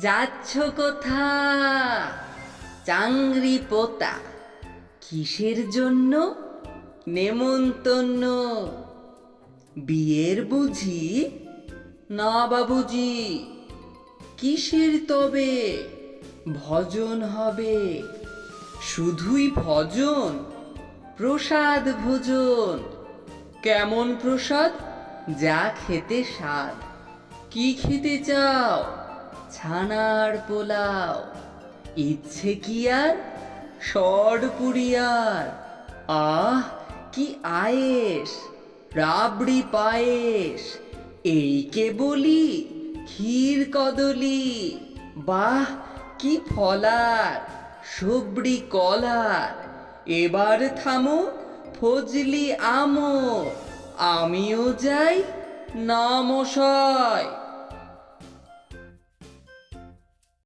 যাচ্ছ কোথা চাংরি পোতা, কিসের জন্য? নেমন্তন্ন। বিয়ের বুঝি? না বাবুজি, কিসের তবে? ভজন হবে। শুধুই ভজন? প্রসাদ ভোজন? কেমন প্রসাদ? যা খেতে স্বাদ। কি খেতে চাও? ছানার পোলাও। ইচ্ছে কি আর? সর পুরিয়ার আহ, কি আয়েস রাবড়ি পায়েস এই কে বলি? ক্ষীর কদলি। বাহ, কি ফলার সবরি কলার। এবার থামো, ফজলি আমো। আমিও যাই না মশাই